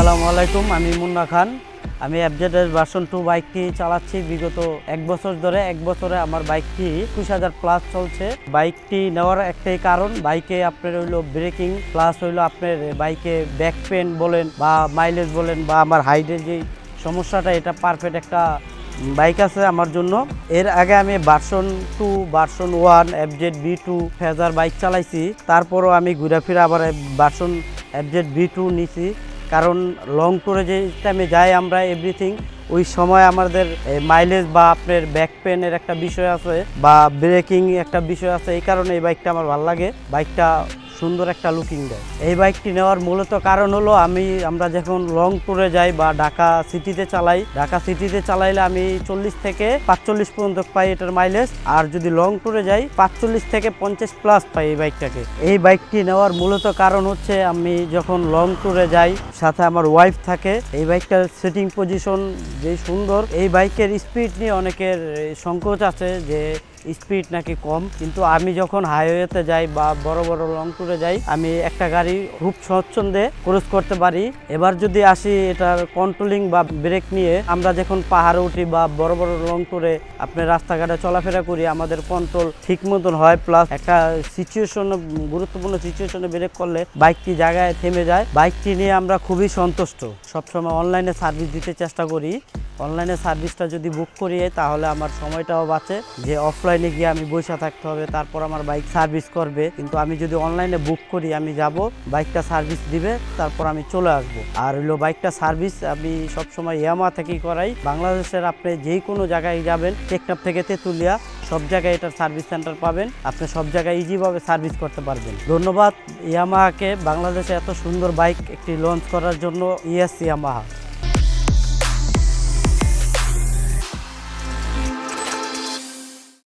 আসসালামু আলাইকুম, আমি মুন্না খান। আমি এফজেডের ভার্সন টু বাইকটি চালাচ্ছি বিগত এক বছর ধরে। এক বছরে আমার বাইকটি একুশ হাজার প্লাস চলছে। বাইকটি নেওয়ার একটাই কারণ বাইকে আপনার হইল ব্রেকিং প্লাস হইল আপনার বাইকে ব্যাক পেন বলেন বা মাইলেজ বলেন বা আমার হাইডের যে সমস্যাটা, এটা পারফেক্ট একটা বাইক আছে আমার জন্য। এর আগে আমি version two version one FZ B two Fazer bike চালাইছি। তারপরও আমি ঘুরে ফিরে আবার ভার্সন এফজেড বি টু নিছি। কারণ লং ট্যুরে যে টাইমে যাই আমরা এভরিথিং ওই সময় আমাদের মাইলেজ বা আপনার ব্যাক পেনের একটা বিষয় আছে, বা ব্রেকিং একটা বিষয় আছে, এই কারণে এই বাইকটা আমার ভালো লাগে। বাইকটা সুন্দর একটা লুকিং দেয়। এই বাইকটি নেওয়ার মূলত কারণ হলো আমি, আমরা যখন লং ট্যুরে যাই বা ঢাকা সিটিতে চালাই, ঢাকা সিটিতে চালাইলে আমি চল্লিশ থেকে পাঁচচল্লিশ পর্যন্ত পাই এটার মাইলেজ আর যদি লং ট্যুরে যাই, পাঁচচল্লিশ থেকে পঞ্চাশ প্লাস পাই এই বাইকটাকে এই বাইকটি নেওয়ার মূলত কারণ হচ্ছে আমি যখন লং ট্যুরে যাই, সাথে আমার ওয়াইফ থাকে, এই বাইকটার সিটিং পজিশন যে সুন্দর, এই বাইকের স্পিড নিয়ে অনেকের সংকোচ আছে যে স্পিড নাকি কম, কিন্তু আমি যখন হাইওয়েতে যাই বা বড় বড় লং ট্যুরে যাই, আমি একটা গাড়ি খুব স্বচ্ছন্দে ক্রুজ করতে পারি। এবার যদি আসি এটার কন্ট্রোলিং বা ব্রেক নিয়ে, আমরা যখন পাহাড়ে উঠি বা বড় বড় লং ট্যুরে আপনি রাস্তাঘাটে চলাফেরা করি, আমাদের কন্ট্রোল ঠিক মতন হয় প্লাস একটা সিচুয়েশন গুরুত্বপূর্ণ সিচুয়েশনে ব্রেক করলে বাইকটি জায়গায় থেমে যায়। বাইকটি নিয়ে আমরা খুবই সন্তুষ্ট। সবসময় অনলাইনে সার্ভিস দিতে চেষ্টা করি। অনলাইনে সার্ভিসটা যদি বুক করি তাহলে আমার সময়টাও বাঁচে। যে অফলাইনে গিয়ে আমি বসে থাকতে হবে, তারপর আমার বাইক সার্ভিস করবে। কিন্তু আমি যদি অনলাইনে বুক করি, আমি যাব বাইকটা সার্ভিস দিবে, তারপর আমি চলে আসব। আর হইল বাইকটা সার্ভিস আমি সবসময় ইয়ামা থেকেই করাই। বাংলাদেশের আপনি যেই কোনো জায়গায় যাবেন, টেকনাফ থেকে তেঁতুলিয়া, সব জায়গায় এটার সার্ভিস সেন্টার পাবেন। আপনি সব জায়গায় ইজিভাবে সার্ভিস করতে পারবেন। ধন্যবাদ ইয়ামাহাকে। বাংলাদেশে এত সুন্দর বাইক একটি লঞ্চ করার জন্য ইএস ইয়ামাহা